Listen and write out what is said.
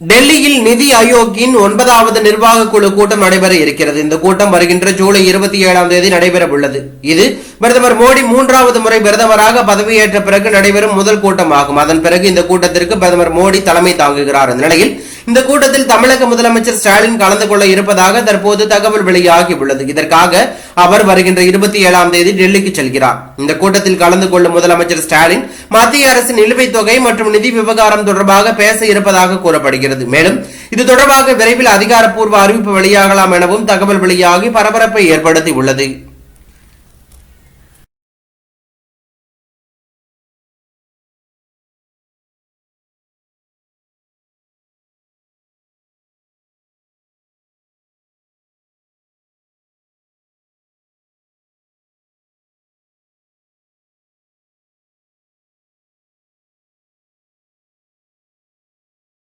டெல்லியில் நிதி ஆயோக்கின் ஒன்பதாவது நிர்வாக குழு கூட்டம் நடைபெற இருக்கிறது. இந்த கூட்டம் வருகின்ற ஜூலை இருபத்தி ஏழாம் தேதி நடைபெற உள்ளது இது பிரதமர் மோடி மூன்றாவது முறை பிரதமராக பதவியேற்ற பிறகு நடைபெறும் முதல் கூட்டமாகும். அதன் பிறகு இந்த கூட்டத்திற்கு பிரதமர் மோடி தலைமை தாங்குகிறார். நிலையில் இந்த கூட்டத்தில் தமிழக முதலமைச்சர் ஸ்டாலின் கலந்து கொள்ள இருப்பதாக தற்போது தகவல் வெளியாகியுள்ளது. இதற்காக அவர் வருகின்ற இருபத்தி ஏழாம் தேதி டெல்லிக்கு செல்கிறார். இந்த கூட்டத்தில் கலந்து கொள்ளும் முதலமைச்சர் ஸ்டாலின் மத்திய அரசின் நிலுவைத் தொகை மற்றும் நிதி விவகாரம் தொடர்பாக பேச இருப்பதாக கூறப்படுகிறது. மேலும் இது தொடர்பாக விரைவில் அதிகாரப்பூர்வ அறிவிப்பு வெளியாகலாம் எனவும் தகவல் வெளியாகி பரபரப்பை ஏற்படுத்தி உள்ளது